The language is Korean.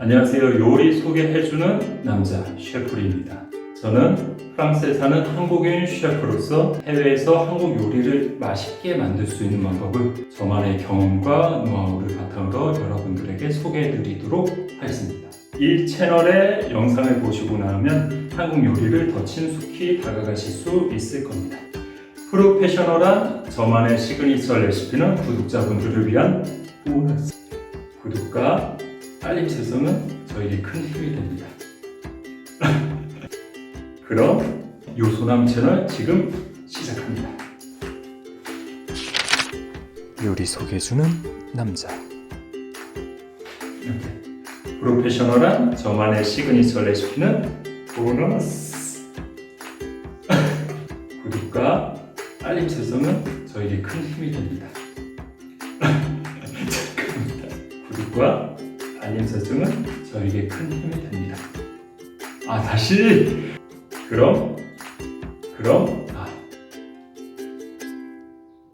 안녕하세요. 요리 소개해주는 남자 셰프리입니다. 저는 프랑스에 사는 한국인 셰프로서 해외에서 한국 요리를 맛있게 만들 수 있는 방법을 저만의 경험과 노하우를 바탕으로 여러분들에게 소개해드리도록 하겠습니다. 이 채널의 영상을 보시고 나면 한국 요리를 더 친숙히 다가가실 수 있을 겁니다. 프로페셔널한 저만의 시그니처 레시피는 구독자분들을 위한 보너스. 구독과 알림 설정은 저에게 큰 힘이 됩니다. 그럼 요소남 채널 지금 시작합니다. 요리 소개해주는 남자. 이렇게 프로페셔널한 저만의 시그니처 레시피는 보너스. 구독과 알림 설정은 저에게 큰 힘이 됩니다. 구독과 알림 설정은 저에게 큰 힘이 됩니다. 아 다시! 그럼? 그럼